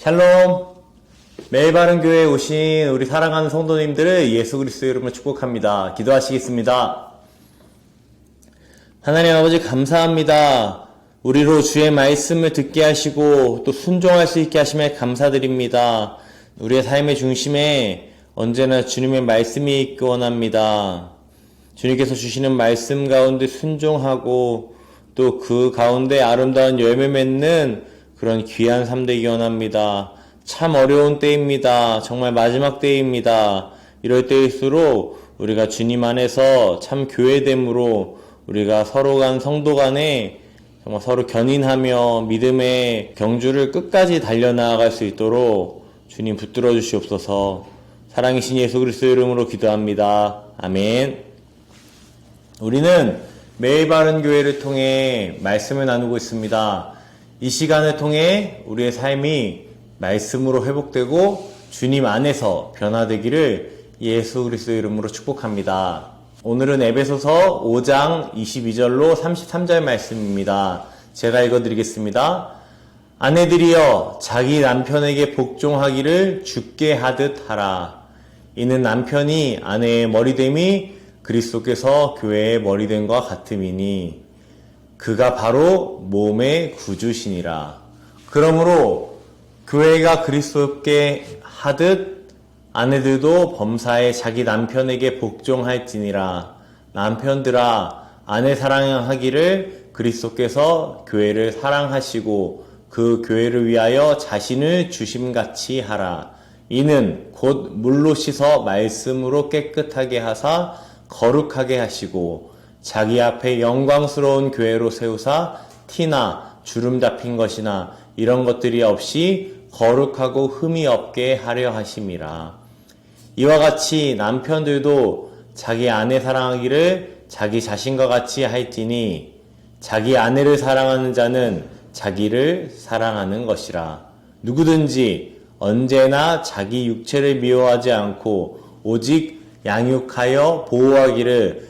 샬롬! 매일 바른 교회에 오신 우리 사랑하는 성도님들을 예수 그리스도 이름으로 축복합니다. 기도하시겠습니다. 하나님 아버지 감사합니다. 우리로 주의 말씀을 듣게 하시고 또 순종할 수 있게 하심에 감사드립니다. 우리의 삶의 중심에 언제나 주님의 말씀이 있기 원합니다. 주님께서 주시는 말씀 가운데 순종하고 또 그 가운데 아름다운 열매 맺는 그런 귀한 삶 되기 원합니다. 참 어려운 때입니다. 정말 마지막 때입니다. 이럴 때일수록 우리가 주님 안에서 참 교회됨으로 우리가 서로 간 성도 간에 정말 서로 견인하며 믿음의 경주를 끝까지 달려나갈 수 있도록 주님 붙들어 주시옵소서. 사랑이신 예수 그리스도 이름으로 기도합니다. 아멘. 우리는 매일 바른 교회를 통해 말씀을 나누고 있습니다. 이 시간을 통해 우리의 삶이 말씀으로 회복되고 주님 안에서 변화되기를 예수 그리스도 이름으로 축복합니다. 오늘은 에베소서 5장 22절로 33절 말씀입니다. 제가 읽어드리겠습니다. 아내들이여 자기 남편에게 복종하기를 죽게 하듯 하라. 이는 남편이 아내의 머리됨이 그리스도께서 교회의 머리됨과 같음이니 그가 바로 몸의 구주시니라. 그러므로 교회가 그리스도께 하듯 아내들도 범사에 자기 남편에게 복종할지니라. 남편들아 아내 사랑하기를 그리스도께서 교회를 사랑하시고 그 교회를 위하여 자신을 주심같이 하라. 이는 곧 물로 씻어 말씀으로 깨끗하게 하사 거룩하게 하시고 자기 앞에 영광스러운 교회로 세우사 티나 주름 잡힌 것이나 이런 것들이 없이 거룩하고 흠이 없게 하려 하심이라. 이와 같이 남편들도 자기 아내 사랑하기를 자기 자신과 같이 할지니 자기 아내를 사랑하는 자는 자기를 사랑하는 것이라. 누구든지 언제나 자기 육체를 미워하지 않고 오직 양육하여 보호하기를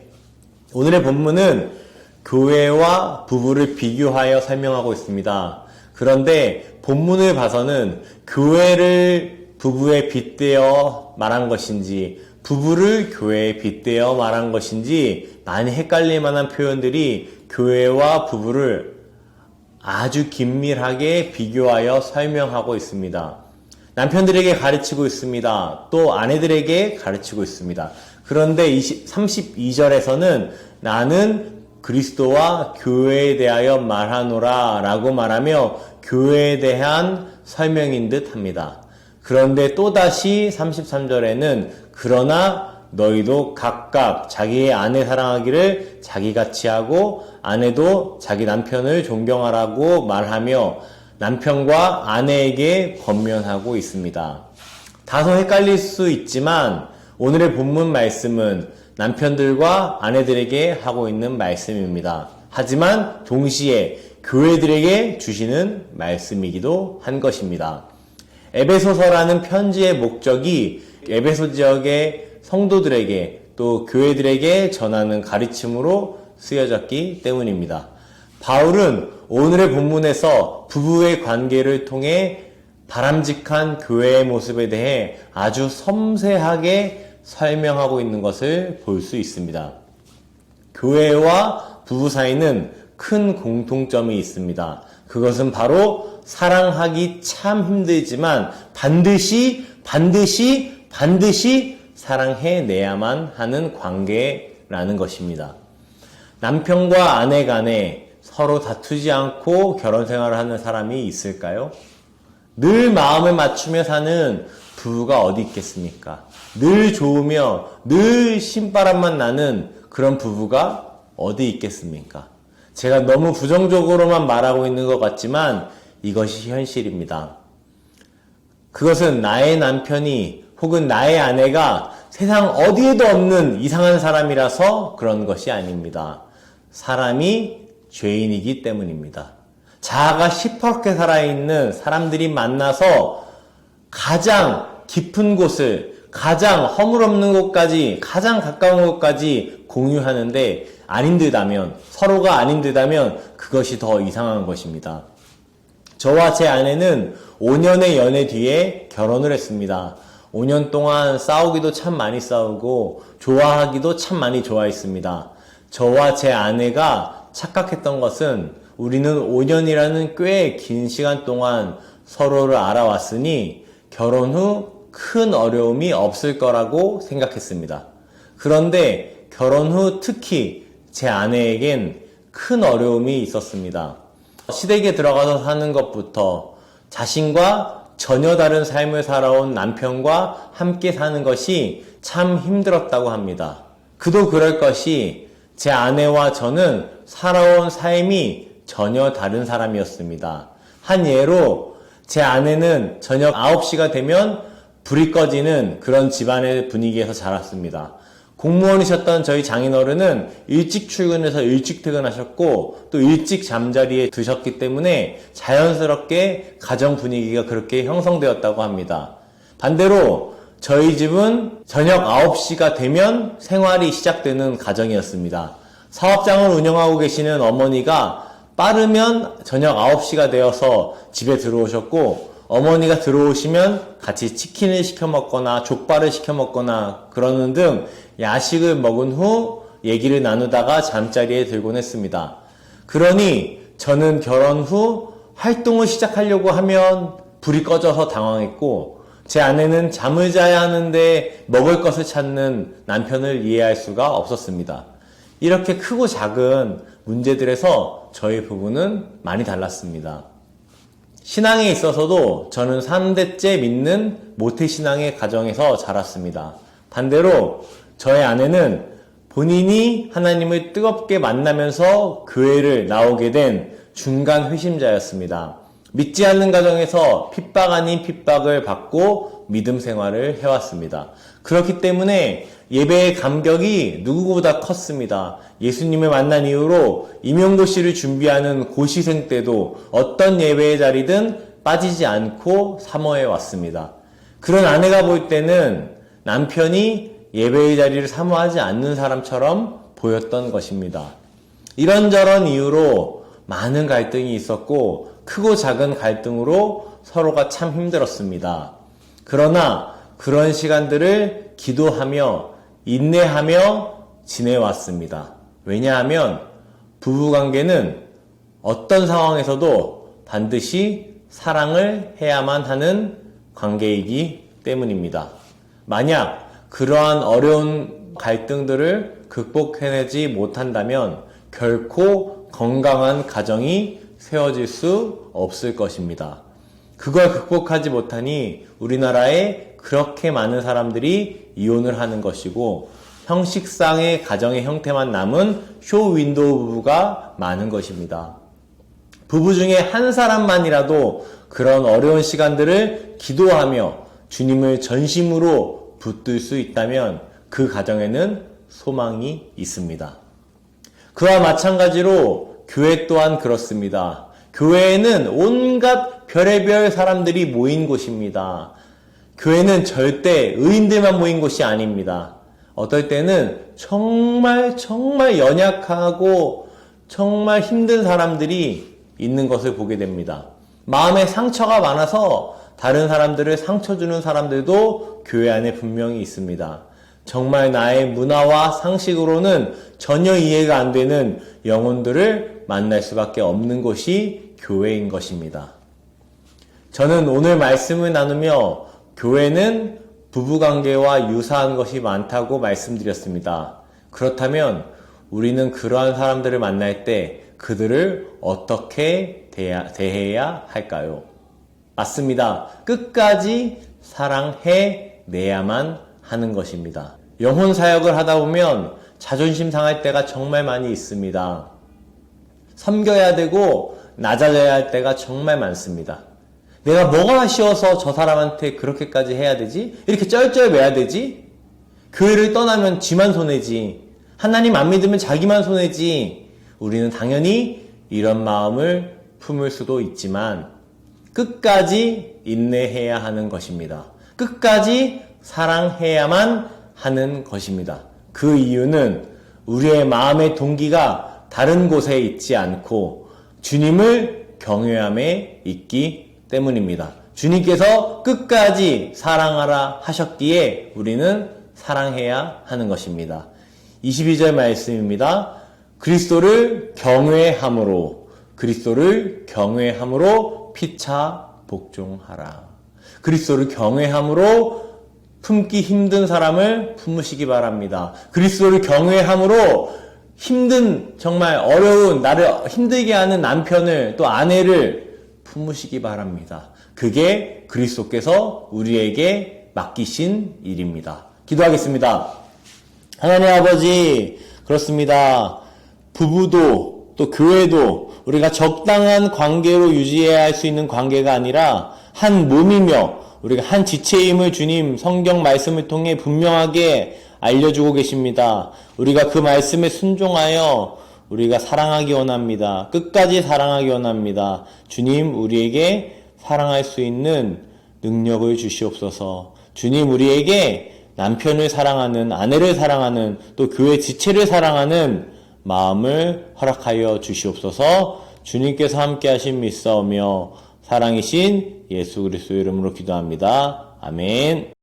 오늘의 본문은 교회와 부부를 비교하여 설명하고 있습니다. 그런데 본문을 봐서는 교회를 부부에 빗대어 말한 것인지 부부를 교회에 빗대어 말한 것인지 많이 헷갈릴 만한 표현들이 교회와 부부를 아주 긴밀하게 비교하여 설명하고 있습니다. 남편들에게 가르치고 있습니다. 또 아내들에게 가르치고 있습니다. 그런데 32절에서는 나는 그리스도와 교회에 대하여 말하노라 라고 말하며 교회에 대한 설명인 듯 합니다. 그런데 또다시 33절에는 그러나 너희도 각각 자기의 아내 사랑하기를 자기같이 하고 아내도 자기 남편을 존경하라고 말하며 남편과 아내에게 권면하고 있습니다. 다소 헷갈릴 수 있지만 오늘의 본문 말씀은 남편들과 아내들에게 하고 있는 말씀입니다. 하지만 동시에 교회들에게 주시는 말씀이기도 한 것입니다. 에베소서라는 편지의 목적이 에베소 지역의 성도들에게 또 교회들에게 전하는 가르침으로 쓰여졌기 때문입니다. 바울은 오늘의 본문에서 부부의 관계를 통해 바람직한 교회의 모습에 대해 아주 섬세하게 설명하고 있는 것을 볼 수 있습니다. 교회와 부부 사이는 큰 공통점이 있습니다. 그것은 바로 사랑하기 참 힘들지만 반드시, 반드시, 반드시 사랑해내야만 하는 관계라는 것입니다. 남편과 아내 간에 서로 다투지 않고 결혼 생활을 하는 사람이 있을까요? 늘 마음을 맞추며 사는 부 부가 어디 있겠습니까? 늘 좋으며 늘 신바람만 나는 그런 부부가 어디 있겠습니까? 제가 너무 부정적으로만 말하고 있는 것 같지만 이것이 현실입니다. 그것은 나의 남편이 혹은 나의 아내가 세상 어디에도 없는 이상한 사람이라서 그런 것이 아닙니다. 사람이 죄인이기 때문입니다. 자아가 시퍼렇게 살아있는 사람들이 만나서 가장 깊은 곳을 가장 허물없는 곳까지 가장 가까운 곳까지 공유하는데 아닌 듯하면 서로가 아닌 듯하면 그것이 더 이상한 것입니다. 저와 제 아내는 5년의 연애 뒤에 결혼을 했습니다. 5년 동안 싸우기도 참 많이 싸우고 좋아하기도 참 많이 좋아했습니다. 저와 제 아내가 착각했던 것은 우리는 5년이라는 꽤 긴 시간 동안 서로를 알아왔으니 결혼 후 큰 어려움이 없을 거라고 생각했습니다. 그런데 결혼 후 특히 제 아내에겐 큰 어려움이 있었습니다. 시댁에 들어가서 사는 것부터 자신과 전혀 다른 삶을 살아온 남편과 함께 사는 것이 참 힘들었다고 합니다. 그도 그럴 것이 제 아내와 저는 살아온 삶이 전혀 다른 사람이었습니다. 한 예로 제 아내는 저녁 9시가 되면 불이 꺼지는 그런 집안의 분위기에서 자랐습니다. 공무원이셨던 저희 장인어른은 일찍 출근해서 일찍 퇴근하셨고 또 일찍 잠자리에 드셨기 때문에 자연스럽게 가정 분위기가 그렇게 형성되었다고 합니다. 반대로 저희 집은 저녁 9시가 되면 생활이 시작되는 가정이었습니다. 사업장을 운영하고 계시는 어머니가 빠르면 저녁 9시가 되어서 집에 들어오셨고 어머니가 들어오시면 같이 치킨을 시켜 먹거나 족발을 시켜 먹거나 그러는 등 야식을 먹은 후 얘기를 나누다가 잠자리에 들곤 했습니다. 그러니 저는 결혼 후 활동을 시작하려고 하면 불이 꺼져서 당황했고 제 아내는 잠을 자야 하는데 먹을 것을 찾는 남편을 이해할 수가 없었습니다. 이렇게 크고 작은 문제들에서 저희 부부는 많이 달랐습니다. 신앙에 있어서도 저는 3대째 믿는 모태신앙의 가정에서 자랐습니다. 반대로 저의 아내는 본인이 하나님을 뜨겁게 만나면서 교회를 나오게 된 중간 회심자였습니다. 믿지 않는 가정에서 핍박 아닌 핍박을 받고 믿음 생활을 해왔습니다. 그렇기 때문에 예배의 감격이 누구보다 컸습니다. 예수님을 만난 이후로 임용고시를 준비하는 고시생 때도 어떤 예배의 자리든 빠지지 않고 사모해 왔습니다. 그런 아내가 볼 때는 남편이 예배의 자리를 사모하지 않는 사람처럼 보였던 것입니다. 이런저런 이유로 많은 갈등이 있었고 크고 작은 갈등으로 서로가 참 힘들었습니다. 그러나 그런 시간들을 기도하며 인내하며 지내왔습니다. 왜냐하면 부부관계는 어떤 상황에서도 반드시 사랑을 해야만 하는 관계이기 때문입니다. 만약 그러한 어려운 갈등들을 극복해내지 못한다면 결코 건강한 가정이 세워질 수 없을 것입니다. 그걸 극복하지 못하니 우리나라에 그렇게 많은 사람들이 이혼을 하는 것이고 형식상의 가정의 형태만 남은 쇼 윈도우 부부가 많은 것입니다. 부부 중에 한 사람만이라도 그런 어려운 시간들을 기도하며 주님을 전심으로 붙들 수 있다면 그 가정에는 소망이 있습니다. 그와 마찬가지로 교회 또한 그렇습니다. 교회에는 온갖 별의별 사람들이 모인 곳입니다. 교회는 절대 의인들만 모인 곳이 아닙니다. 어떨 때는 정말 정말 연약하고 정말 힘든 사람들이 있는 것을 보게 됩니다. 마음에 상처가 많아서 다른 사람들을 상처 주는 사람들도 교회 안에 분명히 있습니다. 정말 나의 문화와 상식으로는 전혀 이해가 안 되는 영혼들을 만날 수밖에 없는 곳이 교회인 것입니다. 저는 오늘 말씀을 나누며 교회는 부부관계와 유사한 것이 많다고 말씀드렸습니다. 그렇다면 우리는 그러한 사람들을 만날 때 그들을 어떻게 대해야 할까요? 맞습니다. 끝까지 사랑해 내야만 하는 것입니다. 영혼 사역을 하다 보면 자존심 상할 때가 정말 많이 있습니다. 섬겨야 되고 낮아져야 할 때가 정말 많습니다. 내가 뭐가 아쉬워서 저 사람한테 그렇게까지 해야 되지? 이렇게 쩔쩔 매야 되지? 교회를 떠나면 지만 손해지. 하나님 안 믿으면 자기만 손해지. 우리는 당연히 이런 마음을 품을 수도 있지만 끝까지 인내해야 하는 것입니다. 끝까지 사랑해야만 하는 것입니다. 그 이유는 우리의 마음의 동기가 다른 곳에 있지 않고 주님을 경외함에 있기 때문입니다. 주님께서 끝까지 사랑하라 하셨기에 우리는 사랑해야 하는 것입니다. 22절 말씀입니다. 그리스도를 경외함으로 그리스도를 경외함으로 피차 복종하라. 그리스도를 경외함으로 품기 힘든 사람을 품으시기 바랍니다. 그리스도를 경외함으로 힘든 정말 어려운 나를 힘들게 하는 남편을 또 아내를 품으시기 바랍니다. 그게 그리스도께서 우리에게 맡기신 일입니다. 기도하겠습니다. 하나님 아버지, 그렇습니다. 부부도 또 교회도 우리가 적당한 관계로 유지해야 할 수 있는 관계가 아니라 한 몸이며 우리가 한 지체임을 주님 성경 말씀을 통해 분명하게 알려주고 계십니다. 우리가 그 말씀에 순종하여 우리가 사랑하기 원합니다. 끝까지 사랑하기 원합니다. 주님, 우리에게 사랑할 수 있는 능력을 주시옵소서. 주님, 우리에게 남편을 사랑하는, 아내를 사랑하는, 또 교회 지체를 사랑하는 마음을 허락하여 주시옵소서. 주님께서 함께 하신 믿사오며 사랑이신 예수 그리스도 이름으로 기도합니다. 아멘.